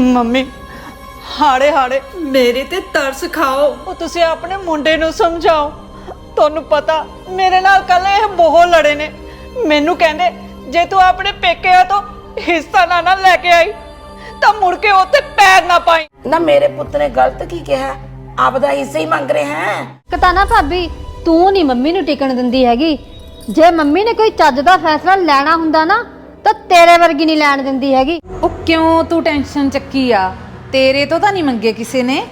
Mummy ਹਾੜੇ ਹਾੜੇ ਮੇਰੇ ਤੇ ਤਰਸ ਖਾਓ। ਉਹ ਤੁਸੀਂ ਆਪਣੇ ਮੁੰਡੇ ਨੂੰ ਸਮਝਾਓ। ਤੁਹਾਨੂੰ ਪਤਾ ਮੇਰੇ ਨਾਲ ਕੱਲ ਇਹ ਬਹੁਤ ਲੜੇ ਨੇ। ਮੈਨੂੰ ਕਹਿੰਦੇ ਜੇ ਤੂੰ ਆਪਣੇ ਪੇਕਿਆਂ ਤੋਂ ਹਿੱਸਾ ਨਾ ਨਾ ਲੈ ਕੇ ਆਈ ਤਾਂ ਮੁੜ ਕੇ ਉੱਥੇ ਪੈਰ ਨਾ ਪਾਈ। ਨਾ ਮੇਰੇ ਪੁੱਤ ਨੇ ਗਲਤ ਕੀ ਕਿਹਾ? ਆਪਦਾ ਹਿੱਸਾ ਹੀ ਮੰਗ ਰਹੇ ਹੈ। ਕਤਾਨਾ ਭਾਬੀ ਤੂੰ ਨਹੀਂ ਮੰਮੀ ਨੂੰ ਟਿਕਣ ਦਿੰਦੀ ਹੈਗੀ। ਜੇ ਮੰਮੀ ਨੇ ਕੋਈ ਚੱਜ ਦਾ ਫੈਸਲਾ ਲੈਣਾ ਹੁੰਦਾ ਨਾ ਤਾਂ ਤੇਰੇ ਵਰਗੀ ਨਹੀਂ ਲੈਣ ਦਿੰਦੀ ਹੈਗੀ। ਉਹ ਕਿਉਂ ਤੂੰ ਟੈਨਸ਼ਨ ਚੱਕੀ ਆ? ਤੇਰੇ ਤੋਂ ਤਾਂ ਨਹੀਂ ਮੰਗੇ ਕਿਸੇ ਨੇ।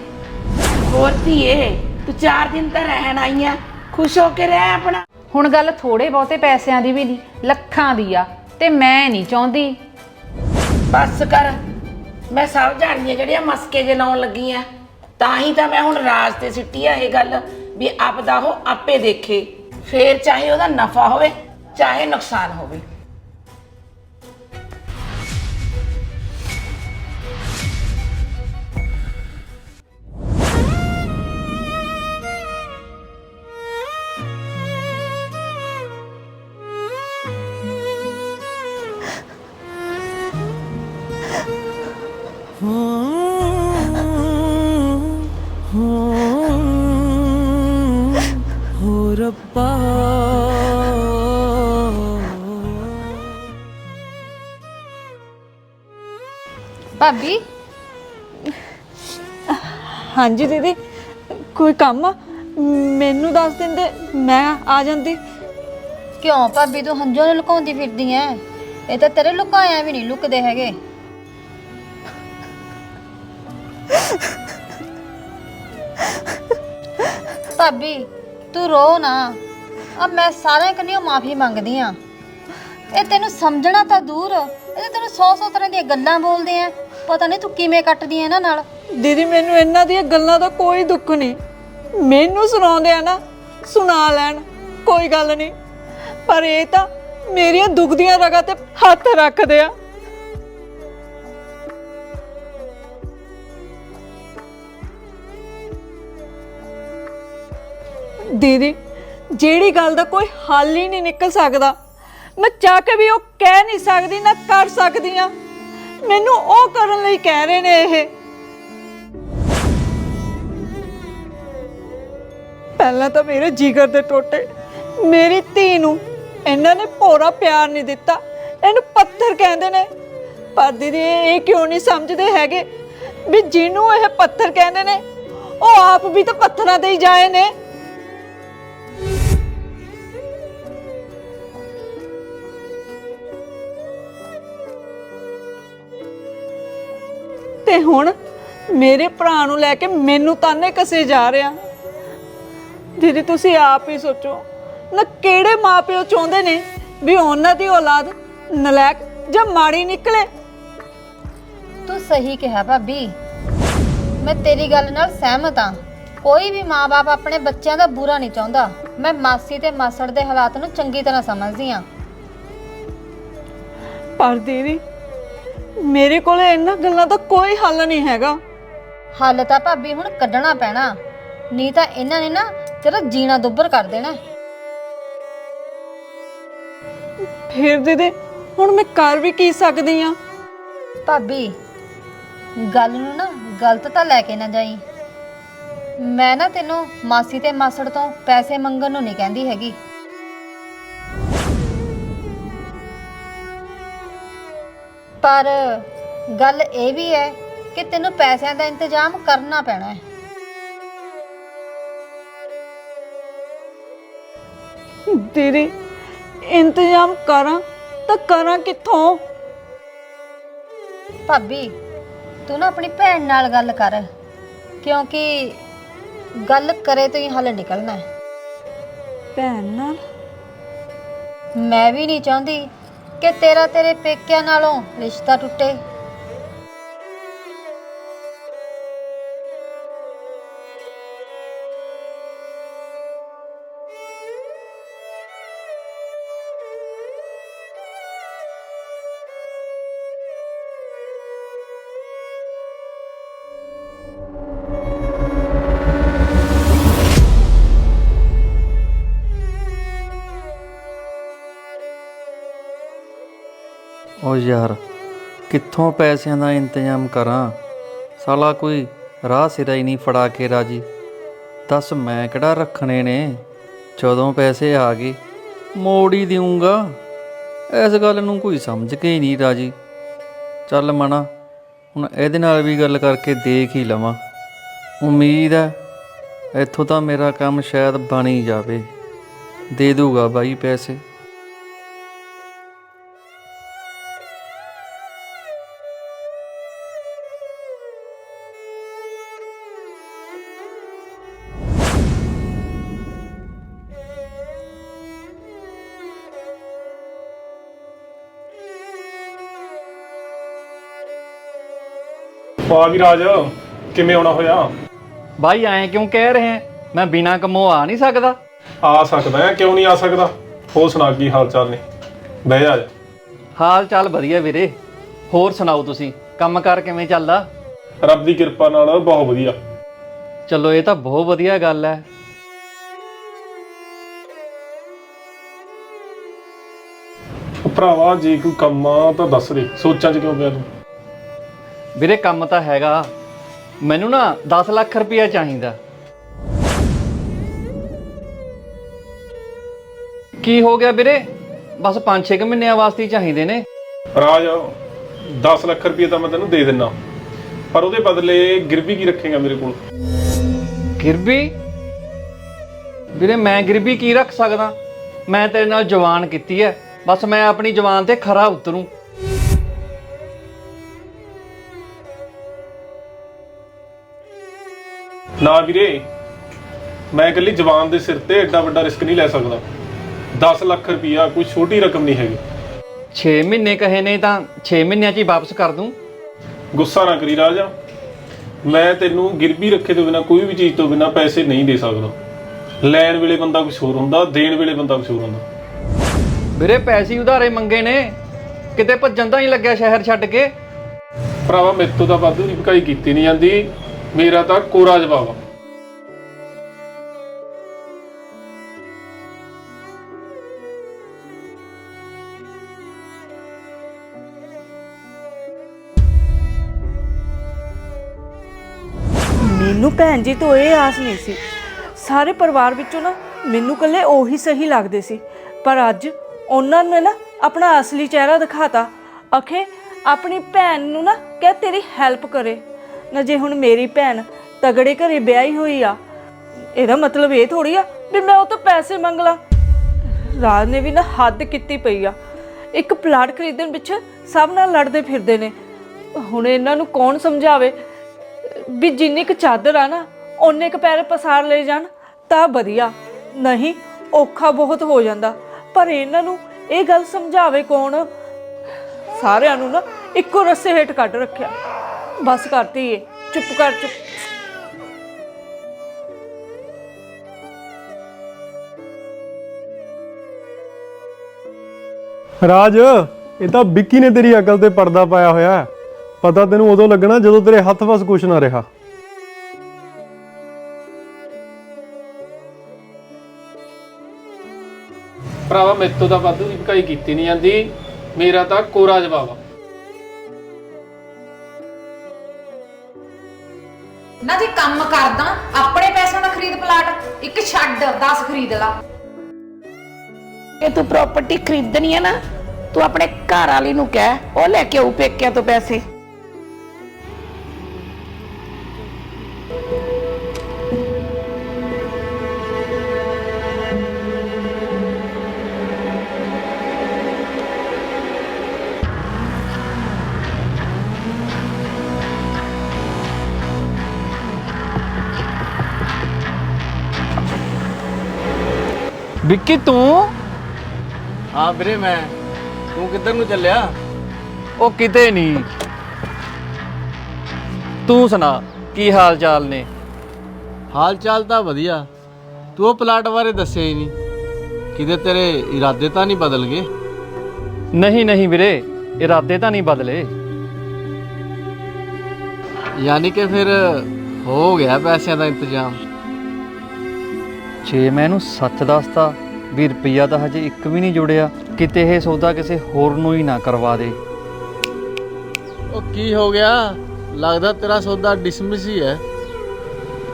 ਹੋਰ ਧੀਏ ਤੂੰ 4 ਦਿਨ ਤਾਂ ਰਹਿਣ ਆਈ ਆ। ਖੁਸ਼ ਹੋ ਕੇ ਰਹਿ ਆਪਣਾ। ਹੁਣ ਗੱਲ ਥੋੜੇ ਬਹੁਤੇ ਪੈਸਿਆਂ ਦੀ ਵੀ ਨਹੀਂ ਲੱਖਾਂ ਦੀ ਆ ਤੇ ਮੈਂ ਨਹੀਂ ਚਾਹੁੰਦੀ। ਬਸ ਕਰ। ਮੈਂ ਸਭ ਜਾਣਦੀ ਆ ਜਿਹੜੀਆਂ ਮਸਕੇ ਜੇ ਲਾਉਣ ਲੱਗੀ ਆ ਤਾਂ ਹੀ ਤਾਂ ਮੈਂ ਹੁਣ ਰਾਜ ਤੇ ਸਿੱਟੀ ਆ ਇਹ ਗੱਲ ਵੀ ਆਪਦਾ ਉਹ ਆਪੇ ਦੇਖੇ। ਫੇਰ ਚਾਹੇ ਉਹਦਾ ਨਫਾ ਹੋਵੇ ਚਾਹੇ ਨੁਕਸਾਨ ਹੋਵੇ। ਭਾਬੀ? ਹਾਂਜੀ ਦੀਦੀ ਕੋਈ ਕੰਮ ਆ? ਮੈਨੂੰ ਦੱਸ ਦਿੰਦੇ ਮੈਂ ਆ ਜਾਂਦੀ। ਕਿਉਂ ਭਾਬੀ ਤੂੰ ਹੰਝੋਂ ਨੂੰ ਲੁਕਾਉਂਦੀ ਫਿਰਦੀ ਐ? ਇਹ ਤਾਂ ਤੇਰੇ ਲੁਕਾਇਆ ਵੀ ਨਹੀਂ ਲੁਕਦੇ ਹੈਗੇ। ਭਾਬੀ ਤੂੰ ਰੋ ਨਾ। ਆ ਮੈਂ ਸਾਰਿਆਂ ਕੰਨਿਓ ਮਾਫੀ ਮੰਗਦੀ ਆ। ਇਹ ਤੈਨੂੰ ਸਮਝਣਾ ਤਾਂ ਦੂਰ। ਇਹ ਤਾਂ ਤੈਨੂੰ ਸੌ ਸੌ ਤਰ੍ਹਾਂ ਦੀਆਂ ਗੱਲਾਂ ਬੋਲਦੇ ਆ ਪਤਾ ਨਹੀਂ ਤੂੰ ਕਿਵੇਂ ਕੱਟਦੀ ਐ ਇਹਨਾਂ ਨਾਲ। ਦੀਦੀ, ਮੈਨੂੰ ਇਹਨਾਂ ਦੀਆਂ ਗੱਲਾਂ ਦਾ ਕੋਈ ਦੁੱਖ ਨਹੀਂ। ਮੈਨੂੰ ਸੁਣਾਉਂਦੇ ਆ ਨਾ, ਸੁਣਾ ਲੈਣ, ਕੋਈ ਗੱਲ ਨਹੀਂ। ਪਰ ਇਹ ਤਾਂ ਮੇਰੀਆਂ ਦੁਖਦੀਆਂ ਰਗਾਂ ਤੇ ਹੱਥ ਰੱਖਦੇ ਆ। ਦੀਦੀ, ਜਿਹੜੀ ਗੱਲ ਦਾ ਕੋਈ ਹੱਲ ਹੀ ਨਹੀਂ ਨਿਕਲ ਸਕਦਾ। ਮੈਂ ਚਾਹ ਕੇ ਵੀ ਉਹ ਕਹਿ ਨਹੀਂ ਸਕਦੀ, ਨਾ ਕਰ ਸਕਦੀ ਆ। ਮੈਨੂੰ ਉਹ ਕਰਨ ਲਈ ਕਹਿ ਰਹੇ ਨੇ ਇਹ। ਪਹਿਲਾਂ ਤਾਂ ਮੇਰੇ ਜਿਗਰ ਦੇ ਟੋਟੇ, ਮੇਰੀ ਧੀ ਨੂੰ ਇਹਨਾਂ ਨੇ ਭੋਰਾ ਪਿਆਰ ਨਹੀਂ ਦਿੱਤਾ, ਇਹਨੂੰ ਪੱਥਰ ਕਹਿੰਦੇ ਨੇ। ਪਰ ਦੀਦੀ, ਇਹ ਕਿਉਂ ਨਹੀਂ ਸਮਝਦੇ ਹੈਗੇ ਵੀ ਜਿਹਨੂੰ ਇਹ ਪੱਥਰ ਕਹਿੰਦੇ ਨੇ, ਉਹ ਆਪ ਵੀ ਤਾਂ ਪੱਥਰਾਂ ਤੇ ਹੀ ਜਾਏ ਨੇ। ਤੇ ਹੁਣ ਮੇਰੇ ਭਰਾ ਨੂੰ ਲੈ ਕੇ ਮੈਨੂੰ ਤਾਨੇ ਕਸੇ ਜਾ ਰਿਹਾ। ਦੀਦੀ ਤੁਸੀਂ ਆਪ ਹੀ ਸੋਚੋ ਨਾ ਕਿਹੜੇ ਮਾਪਿਓ ਚਾਹੁੰਦੇ ਨੇ ਵੀ ਉਹਨਾਂ ਦੀ ਔਲਾਦ ਨਲਾਇਕ ਜਾਂ ਮਾੜੀ ਨਿਕਲੇ। ਤੂੰ ਸਹੀ ਕਿਹਾ ਭਾਬੀ। ਮੈਂ ਤੇਰੀ ਗੱਲ ਨਾਲ ਸਹਿਮਤ ਹਾਂ। ਕੋਈ ਵੀ ਮਾਪੇ ਆਪਣੇ ਬੱਚਿਆਂ ਦਾ ਬੁਰਾ ਨਹੀਂ ਚਾਹੁੰਦਾ। ਮੈਂ ਮਾਸੀ ਤੇ ਮਾਸੜ ਦੇ ਹਾਲਾਤ ਨੂੰ ਚੰਗੀ ਤਰ੍ਹਾਂ ਸਮਝਦੀ ਹਾਂ। ਪਰ ਦੀਦੀ ਮੇਰੇ ਕੋਲ ਇਹਨਾਂ ਗੱਲਾਂ ਦਾ ਕੋਈ ਹੱਲ ਨਹੀਂ ਹੈਗਾ। ਹੱਲ ਤਾਂ ਭਾਬੀ ਹੁਣ ਕੱਢਣਾ ਪੈਣਾ। ਨਹੀਂ ਤਾਂ ਇਹਨਾਂ ਨੇ ਨਾ ਤੇਰਾ ਜੀਣਾ ਦੁੱਬਰ ਕਰ ਦੇਣਾ। ਫਿਰ ਦੀਦੀ ਹੁਣ ਮੈਂ ਕਰ ਵੀ ਕੀ ਸਕਦੀ ਆ? ਭਾਬੀ ਗੱਲ ਨੂੰ ਨਾ ਗਲਤ ਤਾਂ ਲੈ ਕੇ ਨਾ ਜਾਈ। ਮੈਂ ਨਾ ਤੈਨੂੰ ਮਾਸੀ ਤੇ ਮਾਸੜ ਤੋਂ ਪੈਸੇ ਮੰਗਣ ਨੂੰ ਨਹੀਂ ਕਹਿੰਦੀ ਹੈਗੀ। ਪਰ ਗੱਲ ਇਹ ਵੀ ਹੈ ਕਿ ਤੈਨੂੰ ਪੈਸਿਆਂ ਦਾ ਇੰਤਜ਼ਾਮ ਕਰਨਾ ਪੈਣਾ ਹੈ। ਦੀਦੀ ਇੰਤਜ਼ਾਮ ਕਰਾਂ ਤਾਂ ਕਰਾਂ ਕਿੱਥੋਂ? ਭਾਬੀ ਤੂੰ ਨਾ ਆਪਣੀ ਭੈਣ ਨਾਲ ਗੱਲ ਕਰ ਕਿਉਂਕਿ ਗੱਲ ਕਰੇ ਤੋਂ ਹੀ ਹੱਲ ਨਿਕਲਣਾ ਹੈ। ਭੈਣ ਨਾਲ? ਮੈਂ ਵੀ ਨਹੀਂ ਚਾਹੁੰਦੀ ਕਿ ਤੇਰਾ ਤੇਰੇ ਪੇਕਿਆਂ ਨਾਲੋਂ ਰਿਸ਼ਤਾ ਟੁੱਟੇ। ਓ ਯਾਰ, ਕਿੱਥੋਂ ਪੈਸਿਆਂ ਦਾ ਇੰਤਜ਼ਾਮ ਕਰਾਂ? ਸਾਲਾ ਕੋਈ ਰਾਹ ਸਿਰਾ ਹੀ ਨਹੀਂ ਫੜਾ ਕੇ ਰਾਜੀ। ਦੱਸ ਮੈਂ ਕਿਹੜਾ ਰੱਖਣੇ ਨੇ? ਜਦੋਂ ਪੈਸੇ ਆ ਗਏ, ਮੋੜ ਹੀ ਦੇਊਂਗਾ। ਇਸ ਗੱਲ ਨੂੰ ਕੋਈ ਸਮਝ ਕੇ ਹੀ ਨਹੀਂ ਰਾਜੀ। ਚੱਲ ਮਣਾ ਹੁਣ ਇਹਦੇ ਨਾਲ ਵੀ ਗੱਲ ਕਰਕੇ ਦੇਖ ਹੀ ਲਵਾਂ। ਉਮੀਦ ਹੈ ਇੱਥੋਂ ਤਾਂ ਮੇਰਾ ਕੰਮ ਸ਼ਾਇਦ ਬਣ ਹੀ ਜਾਵੇ। ਦੇ ਦੂਗਾ ਬਾਈ ਪੈਸੇ। ਵੀ ਰਾਜ ਕਿਵੇਂ ਆਉਣਾ ਹੋਇਆ? ਭਾਈ ਐਂ ਕਿਉਂ ਕਹਿ ਰਹੇ ਹੈ? ਮੈਂ ਬਿਨਾ ਕੰਮੋਂ ਆ ਨਹੀਂ ਸਕਦਾ। ਆ ਸਕਦਾ ਹੈ ਕਿਉਂ ਨਹੀਂ ਆ ਸਕਦਾ? ਹੋਰ ਸੁਣਾ ਕੀ ਹਾਲ ਚਾਲ ਨੇ? ਬਹਿ ਜਾ। ਹਾਲ ਚਾਲ ਵਧੀਆ ਵੀਰੇ। ਹੋਰ ਸੁਣਾਓ ਤੁਸੀਂ? ਕੰਮਕਾਰ ਕਿਵੇਂ ਚੱਲਦਾ? ਰੱਬ ਦੀ ਕਿਰਪਾ ਨਾਲ ਬਹੁਤ ਵਧੀਆ। ਚਲੋ ਇਹ ਤਾਂ ਬਹੁਤ ਵਧੀਆ ਗੱਲ ਹੈ। ਭਰਾਵਾ ਜੇ ਕੋਈ ਕੰਮ ਆ ਤਾਂ ਦੱਸ ਦੇ। ਸੋਚਾਂ 'ਚ ਕਿਉਂ ਪਿਆ ਤੂੰ? ਵੀਰੇ ਕੰਮ ਤਾਂ ਹੈਗਾ। ਮੈਨੂੰ ਨਾ 10 ਲੱਖ ਰੁਪਇਆ ਚਾਹੀਦਾ। ਕੀ ਹੋ ਗਿਆ ਵੀਰੇ? ਬਸ 5-6 ਮਹੀਨਿਆਂ ਵਾਸਤੇ ਹੀ ਚਾਹੀਦੇ ਨੇ। ਰਾਜ 10 ਲੱਖ ਰੁਪਏ ਤਾਂ ਮੈਂ ਤੈਨੂੰ ਦੇ ਦਿੰਨਾ। ਪਰ ਉਹਦੇ ਬਦਲੇ ਗਿਰਵੀ ਕੀ ਰੱਖੇਗਾ ਮੇਰੇ ਕੋਲ? ਗਿਰਬੀ ਵੀਰੇ ਮੈਂ ਗਿਰਬੀ ਕੀ ਰੱਖ ਸਕਦਾ? ਮੈਂ ਤੇਰੇ ਨਾਲ ਜਵਾਨ ਕੀਤੀ ਹੈ ਬਸ ਮੈਂ ਆਪਣੀ ਜਵਾਨ ਤੇ ਖਰਾ ਉਤਰੂ। ਨਾ ਵੀਰੇ ਮੈਂ ਇਕੱਲੀ ਜਵਾਨ ਦੇ ਸਿਰ ਤੇ ਐਡਾ ਵੱਡਾ ਰਿਸਕ ਨਹੀਂ ਲੈ ਸਕਦਾ। 10 ਲੱਖ ਰੁਪਈਆ ਕੋਈ ਛੋਟੀ ਰਕਮ ਨਹੀਂ ਹੈਗੀ। 6 ਮਹੀਨੇ ਕਹੇ ਨੇ ਤਾਂ 6 ਮਹੀਨਿਆਂ 'ਚ ਹੀ ਵਾਪਸ ਕਰ ਦੂੰ। ਗੁੱਸਾ ਨਾ ਕਰੀ ਰਾਜਾ। ਮੈਂ ਤੈਨੂੰ ਗਿਰਵੀ ਰੱਖੇ ਤੋਂ ਬਿਨਾ ਕੋਈ ਵੀ ਚੀਜ਼ ਤੋਂ ਬਿਨਾ ਪੈਸੇ ਨਹੀਂ ਦੇ ਸਕਦਾ। ਲੈਣ ਵੇਲੇ ਬੰਦਾ ਕੁਝ ਹੋਰ ਹੁੰਦਾ ਦੇਣ ਵੇਲੇ ਬੰਦਾ ਕੁਝ ਹੋਰ ਹੁੰਦਾ। ਵੀਰੇ ਪੈਸੇ ਉਧਾਰੇ ਮੰਗੇ ਨੇ। ਕਿਤੇ ਭੱਜਣ ਤਾਂ ਹੀ ਲੱਗਿਆ ਸ਼ਹਿਰ ਛੱਡ ਕੇ। ਭਰਾਵਾ ਮੇਰੇ ਤੋਂ ਤਾਂ ਵਾਧੂ ਦੀ ਭਕਾਈ ਕੀਤੀ ਨਹੀਂ ਜਾਂਦੀ। ਮੇਰਾ ਤਾਂ ਕੋਰਾ ਜਵਾਬ ਆ। ਮੈਨੂੰ ਭੈਣ ਜੀ ਤੋਂ ਇਹ ਆਸ ਨਹੀਂ ਸੀ। ਸਾਰੇ ਪਰਿਵਾਰ ਵਿੱਚੋਂ ਨਾ ਮੈਨੂੰ ਕੱਲੇ ਉਹੀ ਸਹੀ ਲੱਗਦੇ ਸੀ। ਪਰ ਅੱਜ ਉਹਨਾਂ ਨੇ ਨਾ ਆਪਣਾ ਅਸਲੀ ਚਿਹਰਾ ਦਿਖਾਤਾ। ਅਖੇ ਆਪਣੀ ਭੈਣ ਨੂੰ ਨਾ ਕਹਿ ਤੇਰੀ ਹੈਲਪ ਕਰੇ। ਨਾ ਜੇ ਹੁਣ ਮੇਰੀ ਭੈਣ ਤਗੜੇ ਘਰੇ ਵਿਆਹੀ ਹੋਈ ਆ, ਇਹਦਾ ਮਤਲਬ ਇਹ ਥੋੜੀ ਆ ਵੀ ਮੈਂ ਉਹ ਤੋਂ ਪੈਸੇ ਮੰਗ ਲਾਂ। ਰਾਜ ਨੇ ਵੀ ਨਾ ਹੱਦ ਕੀਤੀ ਪਈ ਆ। ਇੱਕ ਪਲਾਟ ਖਰੀਦਣ ਪਿੱਛੇ ਸਭ ਨਾਲ ਲੜਦੇ ਫਿਰਦੇ ਨੇ। ਹੁਣ ਇਹਨਾਂ ਨੂੰ ਕੌਣ ਸਮਝਾਵੇ? ਵੀ ਜਿੰਨੀ ਕੁ ਚਾਦਰ ਆ ਨਾ, ਓਨੇ ਕੁ ਪੈਰ ਪਸਾਰ ਲੈ ਜਾਣ, ਤਾਂ ਵਧੀਆ। ਨਹੀਂ, ਔਖਾ ਬਹੁਤ ਹੋ ਜਾਂਦਾ। ਪਰ ਇਹਨਾਂ ਨੂੰ ਇਹ ਗੱਲ ਸਮਝਾਵੇ ਕੌਣ? ਸਾਰਿਆਂ ਨੂੰ ਨਾ ਇੱਕੋ ਰੱਸੇ ਹੇਠ ਕੱਢ ਰੱਖਿਆ। ਬਸ ਕਰਤੀ ਏ ਚੁੱਪ ਕਰ ਚੁੱਪ। ਰਾਜ ਇਹ ਤਾਂ ਵਿੱਕੀ ਨੇ ਤੇਰੀ ਅਕਲ ਤੇ ਪਰਦਾ ਪਾਇਆ ਹੋਇਆ ਹੈ। ਪਤਾ ਤੈਨੂੰ ਉਦੋਂ ਲੱਗਣਾ ਜਦੋਂ ਤੇਰੇ ਹੱਥ ਵਸ ਕੁਛ ਨਾ ਰਿਹਾ। ਭਰਾਵਾ ਮੇਰੇ ਤੋਂ ਤਾਂ ਵਾਧੂ ਦੀ ਭਕਾਈ ਕੀਤੀ ਨਹੀਂ ਜਾਂਦੀ। ਮੇਰਾ ਤਾਂ ਕੋਰਾ ਜਵਾਬ ਆ। ਨਾ ਜੇ ਕੰਮ ਕਰਦਾ, ਆਪਣੇ ਪੈਸਿਆਂ ਦਾ ਖਰੀਦ ਪਲਾਟ, ਇੱਕ ਛੱਡ 10 ਖਰੀਦ ਲਾ। ਇਹ ਤੂੰ ਪ੍ਰਾਪਰਟੀ ਖਰੀਦਣੀ ਹੈ ਨਾ, ਤੂੰ ਆਪਣੇ ਘਰ ਵਾਲੀ ਨੂੰ ਕਹਿ, ਉਹ ਲੈ ਕੇ ਆਊ ਪੇਕਿਆਂ ਤੋਂ ਪੈਸੇ। ਵਿੱਕੀ ਤੂੰ? ਹਾਂ ਵੀਰੇ ਮੈਂ। ਤੂੰ ਕਿੱਧਰ ਨੂੰ ਚੱਲਿਆ? ਉਹ ਕਿਤੇ ਨਹੀਂ। ਤੂੰ ਸੁਣਾ ਕੀ ਹਾਲ ਚਾਲ ਨੇ? ਹਾਲ ਚਾਲ ਤਾਂ ਵਧੀਆ। ਤੂੰ ਉਹ ਪਲਾਟ ਬਾਰੇ ਦੱਸਿਆ ਹੀ ਨਹੀਂ। ਕਿਤੇ ਤੇਰੇ ਇਰਾਦੇ ਤਾਂ ਨਹੀਂ ਬਦਲ ਗਏ? ਨਹੀਂ ਨਹੀਂ ਵੀਰੇ ਇਰਾਦੇ ਤਾਂ ਨਹੀਂ ਬਦਲੇ। ਯਾਨੀ ਕਿ ਫਿਰ ਹੋ ਗਿਆ ਪੈਸਿਆਂ ਦਾ ਇੰਤਜ਼ਾਮ? ਜੇ ਮੈਂ ਇਹਨੂੰ ਸੱਚ ਦੱਸਤਾ ਵੀ ਰੁਪਈਆ ਤਾਂ ਹਜੇ ਇੱਕ ਵੀ ਨਹੀਂ ਜੁੜਿਆ। ਕਿਤੇ ਇਹ ਸੌਦਾ ਕਿਸੇ ਹੋਰ ਨੂੰ ਹੀ ਨਾ ਕਰਵਾ ਦੇ। ਕੀ ਹੋ ਗਿਆ? ਲੱਗਦਾ ਤੇਰਾ ਸੌਦਾ ਡਿਸਮਿਸ ਹੀ ਹੈ।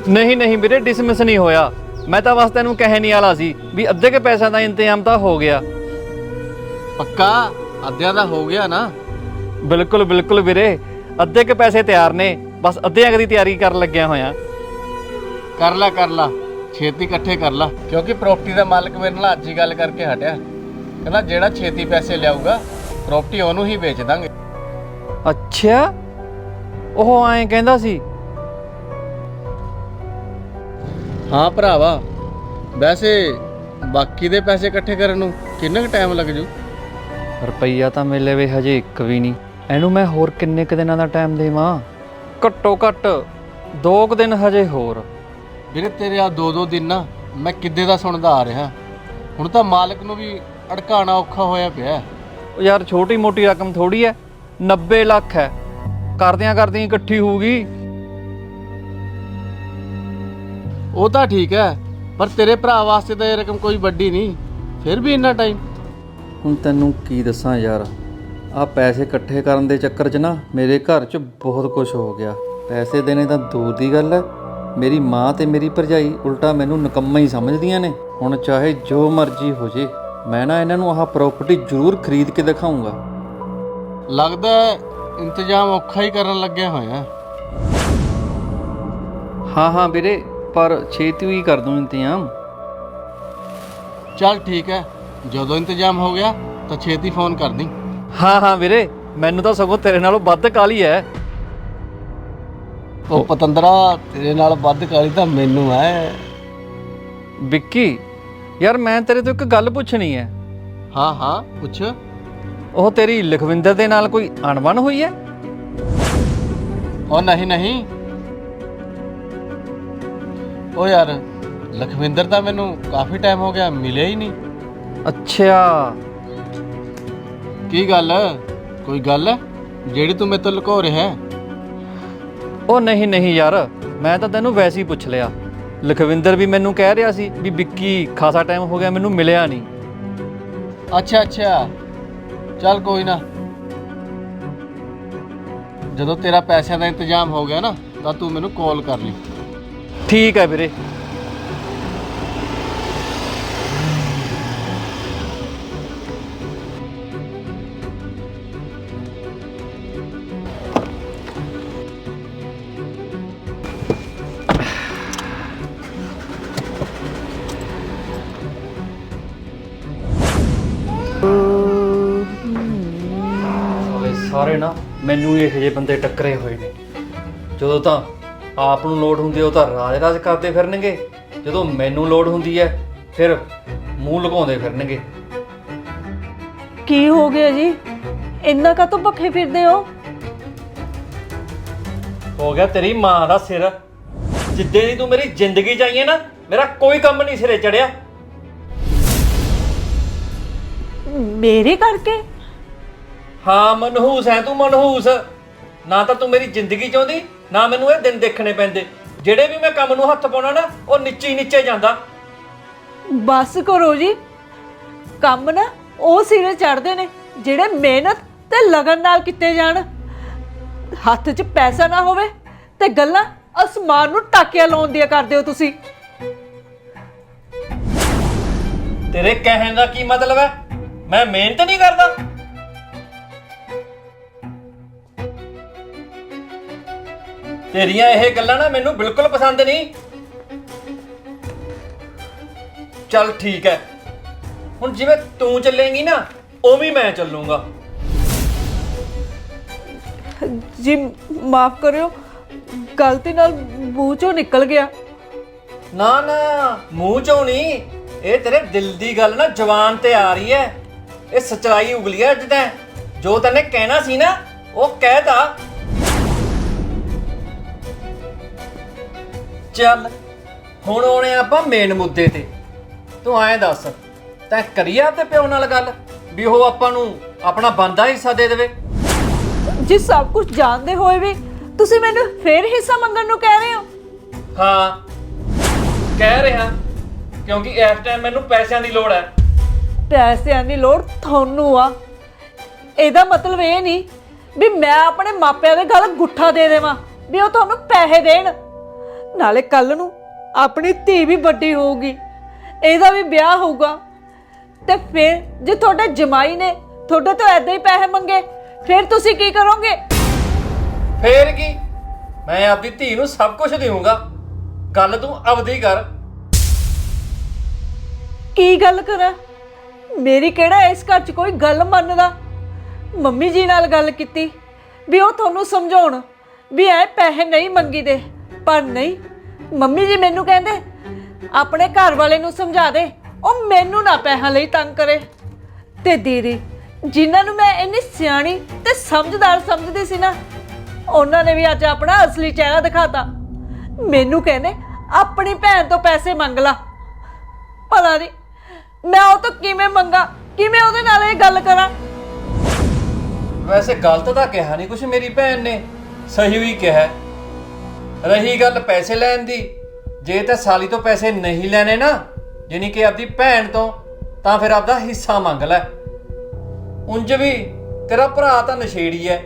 ਨਹੀਂ ਨਹੀਂ ਵੀਰੇ ਡਿਸਮਿਸ ਨਹੀਂ ਹੋਇਆ। ਮੈਂ ਤਾਂ ਬਸ ਤੈਨੂੰ ਕਹਿ ਨਹੀਂ ਵਾਲਾ ਸੀ ਵੀ ਅੱਧੇ ਕੇ ਪੈਸਿਆਂ ਦਾ ਇੰਤਜ਼ਾਮ ਤਾਂ ਹੋ ਗਿਆ। ਪੱਕਾ? ਅੱਧਿਆਂ ਦਾ ਹੋ ਗਿਆ ਨਾ? ਬਿਲਕੁਲ ਬਿਲਕੁਲ ਵੀਰੇ। ਅੱਧੇ ਕੇ ਪੈਸੇ ਤਿਆਰ ਨੇ। ਬਸ ਅੱਧਿਆਂ ਕੁ ਦੀ ਤਿਆਰੀ ਕਰਨ ਲੱਗਿਆ ਹੋਇਆ। ਕਰ ਲਾ ਕਰ ਲਾ। ਛੇਤੀ ਇਕੱਠੇ ਕਰ ਲਾ। ਕਿਉਂਕਿ ਪ੍ਰਾਪਰਟੀ ਦਾ ਮਾਲਕ ਮੇਰੇ ਨਾਲ ਅੱਜ ਹੀ ਗੱਲ ਕਰਕੇ ਹਟਿਆ। ਕਹਿੰਦਾ ਜਿਹੜਾ ਛੇਤੀ ਪੈਸੇ ਲਿਆਊਗਾ ਪ੍ਰਾਪਰਟੀ ਉਹਨੂੰ ਹੀ ਵੇਚ ਦਾਂਗੇ। ਅੱਛਾ। ਉਹ ਐਂ ਕਹਿੰਦਾ ਸੀ। ਹਾਂ ਭਰਾਵਾ ਵੈਸੇ ਬਾਕੀ ਦੇ ਪੈਸੇ ਇਕੱਠੇ ਕਰਨ ਨੂੰ ਕਿੰਨਾ ਕੁ ਟਾਈਮ ਲੱਗ ਜੂ? ਰੁਪਈਆ ਤਾਂ ਮਿਲੇ ਵੇ ਹਜੇ ਇੱਕ ਵੀ ਨਹੀਂ। ਇਹਨੂੰ ਮੈਂ ਹੋਰ ਕਿੰਨੇ ਕੁ ਦਿਨਾਂ ਦਾ ਟਾਈਮ ਦੇਵਾਂ? ਘੱਟੋ ਘੱਟ ਦੋ ਕੁ ਦਿਨ ਹਜੇ ਹੋਰ। ਵੀਰੇ ਤੇਰੇ ਆ ਦੋ ਦੋ ਦਿਨ ਨਾ ਮੈਂ ਕਿੱਦੇ ਦਾ ਸੁਣਦਾ ਆ ਰਿਹਾ। ਹੁਣ ਤਾਂ ਮਾਲਕ ਨੂੰ ਵੀ ਅੜਕਾਣਾ ਔਖਾ ਹੋਇਆ ਪਿਆ ਉਹ ਯਾਰ ਛੋਟੀ ਮੋਟੀ ਰਕਮ ਥੋੜੀ ਐ 90 ਲੱਖ ਹੈ। ਕਰਦਿਆਂ ਕਰਦਿਆਂ ਇਕੱਠੀ ਹੋਊਗੀ। ਉਹ ਤਾਂ ਠੀਕ ਹੈ ਪਰ ਤੇਰੇ ਭਰਾ ਵਾਸਤੇ ਤਾਂ ਇਹ ਰਕਮ ਕੋਈ ਵੱਡੀ ਨਹੀਂ ਫਿਰ ਵੀ ਇੰਨਾ ਟਾਈਮ ਹੁਣ ਤੈਨੂੰ ਕੀ ਦੱਸਾਂ ਯਾਰ ਆ ਪੈਸੇ ਇਕੱਠੇ ਕਰਨ ਦੇ ਚੱਕਰ 'ਚ ਨਾ ਮੇਰੇ ਘਰ 'ਚ ਬਹੁਤ ਕੁਝ ਹੋ ਗਿਆ। ਪੈਸੇ ਦੇਣੇ ਤਾਂ ਦੂਰ ਦੀ ਗੱਲ ਹੈ। ਮੇਰੀ ਮਾਂ ਤੇ ਮੇਰੀ ਭਰਜਾਈ ਉਲਟਾ ਮੈਨੂੰ ਨਕੰਮਾ ਹੀ ਸਮਝਦੀਆਂ ਨੇ। ਹੁਣ ਚਾਹੇ ਜੋ ਮਰਜ਼ੀ ਹੋ ਜੇ ਮੈਂ ਨਾ ਇਹਨਾਂ ਨੂੰ ਆਹ ਪ੍ਰਾਪਰਟੀ ਜ਼ਰੂਰ ਖਰੀਦ ਕੇ ਦਿਖਾਉਂਗਾ ਲੱਗਦਾ ਹੈ ਇੰਤਜ਼ਾਮ ਔਖਾ ਹੀ ਕਰਨ ਲੱਗਿਆ ਹੋਇਆ। ਹਾਂ ਹਾਂ ਵੀਰੇ ਪਰ ਛੇਤੀ ਹੀ ਕਰ ਦੂੰ ਇੰਤਜ਼ਾਮ। ਚੱਲ ਠੀਕ ਹੈ ਜਦੋਂ ਇੰਤਜ਼ਾਮ ਹੋ ਗਿਆ ਤਾਂ ਛੇਤੀ ਫੋਨ ਕਰ ਦੀ ਹਾਂ ਹਾਂ ਵੀਰੇ ਮੈਨੂੰ ਤਾਂ ਸਗੋਂ ਤੇਰੇ ਨਾਲੋਂ ਵੱਧ ਕਾਲੀ ਐ ਉਹ ਪਤੰਦਰਾ ਤੇਰੇ ਨਾਲ ਵੱਧ ਕਾਲੀ ਤਾਂ ਮੈਨੂੰ ਹੈ। ਵਿੱਕੀ ਯਾਰ ਮੈਂ ਤੇਰੇ ਤੋਂ ਇੱਕ ਗੱਲ ਪੁੱਛਣੀ ਐ ਹਾਂ ਹਾਂ ਪੁੱਛ। ਉਹ ਤੇਰੀ ਲਖਵਿੰਦਰ ਦੇ ਨਾਲ ਕੋਈ ਅਣਬਣ ਹੋਈ ਐ ਉਹ ਨਹੀਂ ਨਹੀਂ। ਉਹ ਯਾਰ ਲਖਵਿੰਦਰ ਤਾਂ ਮੈਨੂੰ ਕਾਫੀ ਟਾਈਮ ਹੋ ਗਿਆ ਮਿਲਿਆ ਹੀ ਨਹੀਂ। ਅੱਛਾ। ਕੀ ਗੱਲ? ਕੋਈ ਗੱਲ? ਹੈ ਜਿਹੜੀ ਤੂੰ ਮੇਰੇ ਤੋਂ ਲੁਕੋ ਰਿਹਾ ਹੈ। ਉਹ ਨਹੀਂ ਨਹੀਂ ਯਾਰ ਮੈਂ ਤਾਂ ਤੈਨੂੰ ਵੈਸੇ ਹੀ ਪੁੱਛ ਲਿਆ। ਲਖਵਿੰਦਰ ਵੀ ਮੈਨੂੰ ਕਹਿ ਰਿਹਾ ਸੀ ਵੀ ਵਿੱਕੀ ਖਾਸਾ ਟਾਈਮ ਹੋ ਗਿਆ ਮੈਨੂੰ ਮਿਲਿਆ ਨਹੀਂ। ਅੱਛਾ ਅੱਛਾ। ਚੱਲ ਕੋਈ ਨਾ। ਜਦੋਂ ਤੇਰਾ ਪੈਸਿਆਂ ਦਾ ਇੰਤਜ਼ਾਮ ਹੋ ਗਿਆ ਨਾ ਤਾਂ ਤੂੰ ਮੈਨੂੰ ਕਾਲ ਕਰ ਲਈ। ਠੀਕ ਹੈ ਵੀਰੇ। ਮੈਨੂੰ ਇਹੋ ਜਿਹੇ ਬੰਦੇ ਟੱਕਰੇ ਹੋਏ ਨੇ। ਜਦੋਂ ਤਾਂ ਆਪ ਨੂੰ ਲੋੜ ਹੁੰਦੀ ਹੈ ਉਹ ਤਾਂ ਰਾਜ ਰਾਜ ਕਰਦੇ ਫਿਰਨਗੇ। ਜਦੋਂ ਮੈਨੂੰ ਲੋੜ ਹੁੰਦੀ ਹੈ ਫਿਰ ਮੂੰਹ ਲੁਕਾਉਂਦੇ ਫਿਰਨਗੇ। ਕੀ ਹੋ ਗਿਆ ਜੀ? ਇੰਨਾ ਕਾ ਤੋਂ ਭੱਖੇ ਫਿਰਦੇ ਹੋ? ਹੋ ਗਿਆ ਤੇਰੀ ਮਾਂ ਦਾ ਸਿਰ। ਜਿੱਦੇ ਦੀ ਤੂੰ ਮੇਰੀ ਜ਼ਿੰਦਗੀ ਚ ਆਈ ਹੈ ਨਾ ਮੇਰਾ ਕੋਈ ਕੰਮ ਨਹੀਂ ਸਿਰੇ ਚੜਿਆ। ਮੇਰੇ ਕਰਕੇ? ਹਾਂ ਮਨਹੂਸ ਹੈ ਤੂੰ ਮਨਹੂਸ। ਨਾ ਤਾਂ ਤੂੰ ਮੇਰੀ ਜ਼ਿੰਦਗੀ ਚਾਹੁੰਦੀ ਨਾ ਮੈਨੂੰ ਇਹ ਦਿਨ ਦੇਖਣੇ ਪੈਂਦੇ। ਜਿਹੜੇ ਵੀ ਮੈਂ ਕੰਮ ਨੂੰ ਹੱਥ ਪਾਉਣਾ ਨਾ ਉਹ ਨੀਚੇ ਹੀ ਨੀਚੇ ਜਾਂਦਾ। ਬਸ ਕਰੋ ਜੀ। ਕੰਮ ਨਾ ਉਹ ਸਿਰੇ ਚੜਦੇ ਨੇ ਜਿਹੜੇ ਮਿਹਨਤ ਤੇ ਲਗਨ ਨਾਲ ਕੀਤੇ ਜਾਣ। ਹੱਥ 'ਚ ਪੈਸਾ ਨਾ ਹੋਵੇ ਤੇ ਗੱਲਾਂ ਅਸਮਾਨ ਨੂੰ ਟਾਕਿਆ ਲਾਉਣ ਦੀਆਂ ਕਰਦੇ ਹੋ ਤੁਸੀਂ। ਤੇਰੇ ਕਹਿਣ ਦਾ ਕੀ ਮਤਲਬ ਹੈ? ਮੈਂ ਮਿਹਨਤ ਨਹੀਂ ਕਰਦਾ। ਤੇਰੀਆਂ ਇਹ ਗੱਲਾਂ ਨਾ ਮੈਨੂੰ ਬਿਲਕੁਲ ਪਸੰਦ ਨਹੀਂ। ਚੱਲ ਠੀਕ ਹੈ। ਹੁਣ ਜਿਵੇਂ ਤੂੰ ਚੱਲੇਂਗੀ ਨਾ ਉਵੇਂ ਮੈਂ ਚੱਲੂੰਗਾ। ਜੀ ਮਾਫ ਕਰਿਓ। ਗਲਤੀ ਨਾਲ ਮੂੰਹ ਚੋਂ ਨਿਕਲ ਗਿਆ। ਨਾ ਨਾ ਮੂੰਹ ਚੋਂ ਨਹੀਂ। ਇਹ ਤੇਰੇ ਦਿਲ ਦੀ ਗੱਲ ਨਾ ਜ਼ੁਬਾਨ ਤੇ ਆ ਰਹੀ ਹੈ। ਇਹ ਸਚਾਈ ਉਗਲੀ ਹੈ ਤੈਂ। ਜੋ ਤੈਨੇ ਕਹਿਣਾ ਸੀ ਨਾ ਉਹ ਕਹਿਤਾ ਚੱਲ ਹੁਣ ਆਉਣੇ ਆਪਾਂ ਮੇਨ ਮੁੱਦੇ ਤੇ। ਤੂੰ ਐਂ ਦੱਸ ਤੈਂ ਕਰੀਆ ਤੇ ਪਿਓ ਨਾਲ ਗੱਲ ਵੀ ਉਹ ਆਪਾਂ ਨੂੰ ਆਪਣਾ ਬੰਦਾ ਹਿੱਸਾ ਦੇ ਦੇਵੇ? ਜੀ ਸਭ ਕੁਝ ਜਾਣਦੇ ਹੋਏ ਵੀ ਤੁਸੀਂ ਮੈਨੂੰ ਫੇਰ ਹਿੱਸਾ ਮੰਗਣ ਨੂੰ ਕਹਿ ਰਹੇ ਹੋ? ਹਾਂ ਕਹਿ ਰਿਹਾ ਕਿਉਂਕਿ ਇਸ ਟਾਈਮ ਮੈਨੂੰ ਪੈਸਿਆਂ ਦੀ ਲੋੜ ਹੈ। ਪੈਸਿਆਂ ਦੀ ਲੋੜ ਤੁਹਾਨੂੰ ਆ। ਇਹਦਾ ਮਤਲਬ ਇਹ ਨਹੀਂ ਵੀ ਮੈਂ ਆਪਣੇ ਮਾਪਿਆਂ ਦੇ ਗੱਲ ਗੁੱਠਾ ਦੇ ਦੇਵਾਂ ਵੀ ਉਹ ਤੁਹਾਨੂੰ ਪੈਸੇ ਦੇਣ। ਨਾਲੇ ਕੱਲ ਨੂੰ ਆਪਣੀ ਧੀ ਵੀ ਵੱਡੀ ਹੋਊਗੀ। ਇਹਦਾ ਵੀ ਵਿਆਹ ਹੋਊਗਾ। ਤੇ ਫਿਰ ਜੇ ਤੁਹਾਡੇ ਜਮਾਈ ਨੇ ਤੁਹਾਡੇ ਤੋਂ ਐਦਾਂ ਹੀ ਪੈਸੇ ਮੰਗੇ ਫਿਰ ਤੁਸੀਂ ਕੀ ਕਰੋਗੇ? ਫੇਰ ਕੀ? ਮੈਂ ਆਪਦੀ ਧੀ ਨੂੰ ਸਭ ਕੁਝ ਦੇਵਾਂਗਾ ਗੱਲ ਤੂੰ ਆਪਦੀ ਕਰ। ਕੀ ਗੱਲ ਕਰਾਂ? ਮੇਰੀ ਕਿਹੜਾ ਇਸ ਘਰ 'ਚ ਕੋਈ ਗੱਲ ਮੰਨਦਾ? ਮੰਮੀ ਜੀ ਨਾਲ ਗੱਲ ਕੀਤੀ ਵੀ ਉਹ ਤੁਹਾਨੂੰ ਸਮਝਾਉਣ ਵੀ ਐ ਪੈਸੇ ਨਹੀਂ ਮੰਗੀਦੇ। ਪਰ ਨਹੀਂ, ਮੰਮੀ ਜੀ ਮੈਨੂੰ ਕਹਿੰਦੇ, ਆਪਣੇ ਘਰ ਵਾਲੇ ਨੂੰ ਸਮਝਾ ਦੇ, ਉਹ ਮੈਨੂੰ ਨਾ ਪੈਸਾ ਲਈ ਤੰਗ ਕਰੇ। ਤੇ ਦੀਦੀ, ਜਿਨ੍ਹਾਂ ਨੂੰ ਮੈਂ ਇੰਨੀ ਸਿਆਣੀ ਤੇ ਸਮਝਦਾਰ ਸਮਝਦੀ ਸੀ ਨਾ, ਉਹਨਾਂ ਨੇ ਵੀ ਅੱਜ ਆਪਣਾ ਅਸਲੀ ਚਿਹਰਾ ਦਿਖਾਤਾ। ਮੈਨੂੰ ਕਹਿੰਦੇ, ਆਪਣੀ ਭੈਣ ਤੋਂ ਪੈਸੇ ਮੰਗ ਲਾ। ਪਤਾ ਨਹੀਂ ਮੈਂ ਉਹ ਤੋਂ ਕਿਵੇਂ ਮੰਗਾ, ਕਿਵੇਂ ਉਹਦੇ ਨਾਲ ਇਹ ਗੱਲ ਕਰਾਂ? ਵੈਸੇ ਗਲਤ ਤਾਂ ਕਿਹਾ ਨਹੀਂ ਕੁਛ ਮੇਰੀ ਭੈਣ ਨੇ, ਸਹੀ ਵੀ ਕਿਹਾ। ਰਹੀ ਗੱਲ ਪੈਸੇ ਲੈਣ ਦੀ। ਜੇ ਤਾਂ ਸਾਲੀ ਤੋਂ ਪੈਸੇ ਨਹੀਂ ਲੈਣੇ ਨਾ, ਯਾਨੀ ਕਿ ਆਪਦੀ ਭੈਣ ਤੋਂ, ਤਾਂ ਫਿਰ ਆਪਦਾ ਹਿੱਸਾ ਮੰਗ ਲੈ। ਉਂਝ ਵੀ ਤੇਰਾ ਭਰਾ ਤਾਂ ਨਸ਼ੇੜੀ ਐ।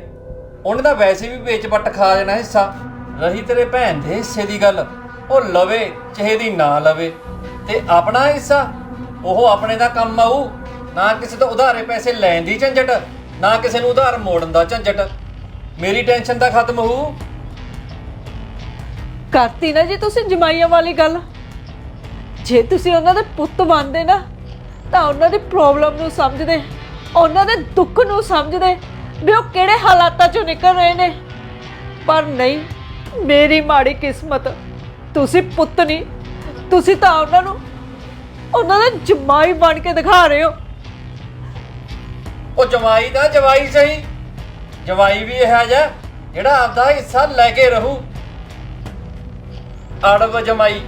ਉਹਨੇ ਤਾਂ ਵੈਸੇ ਵੀ ਵੇਚ ਵੱਟ ਖਾ ਜਾਣਾ ਹਿੱਸਾ। ਰਹੀ ਤੇਰੇ ਭੈਣ ਦੇ ਹਿੱਸੇ ਦੀ ਗੱਲ। ਉਹ ਲਵੇ, ਚਾਹੇ ਦੀ ਨਾ ਲਵੇ। ਤੇ ਆਪਣਾ ਹਿੱਸਾ, ਉਹ ਆਪਣੇ ਦਾ ਕੰਮ ਆਊ। ਨਾ ਕਿਸੇ ਤੋਂ ਉਧਾਰੇ ਪੈਸੇ ਲੈਣ ਦੀ ਝੰਜਟ, ਨਾ ਕਿਸੇ ਨੂੰ ਉਧਾਰ ਮੋੜਨ ਦਾ ਝੰਜਟ। ਮੇਰੀ ਟੈਨਸ਼ਨ ਤਾਂ ਖਤਮ ਹੋਊ। ਕਰਤੀ ਨਾ ਜੀ ਤੁਸੀਂ ਜਮਾਈਆਂ ਵਾਲੀ ਗੱਲ। ਜੇ ਤੁਸੀਂ ਉਹਨਾਂ ਦੇ ਪੁੱਤ ਬਣਦੇ ਨਾ, ਤਾਂ ਉਹਨਾਂ ਦੀ ਪ੍ਰੋਬਲਮ ਨੂੰ ਸਮਝਦੇ, ਉਹਨਾਂ ਦੇ ਦੁੱਖ ਨੂੰ ਸਮਝਦੇ ਵੀ ਉਹ ਕਿਹੜੇ ਹਾਲਾਤਾਂ ਚੋਂ ਨਿਕਲ ਰਹੇ ਨੇ। ਪਰ ਨਹੀਂ, ਮੇਰੀ ਮਾੜੀ ਕਿਸਮਤ, ਤੁਸੀਂ ਪੁੱਤ ਨਹੀਂ, ਤੁਸੀਂ ਤਾਂ ਉਹਨਾਂ ਨੂੰ, ਉਹਨਾਂ ਦਾ ਜਮਾਈ ਬਣ ਕੇ ਦਿਖਾ ਰਹੇ ਹੋ। ਉਹ ਜਵਾਈ ਦਾ ਜਵਾਈ ਸਹੀ, ਜਵਾਈ ਵੀ ਇਹ ਜਿਹਾ ਜਿਹੜਾ ਆਪਦਾ ਹਿੱਸਾ ਲੈ ਕੇ ਰਹੂ। ਅੜਬ ਜਮਾਈ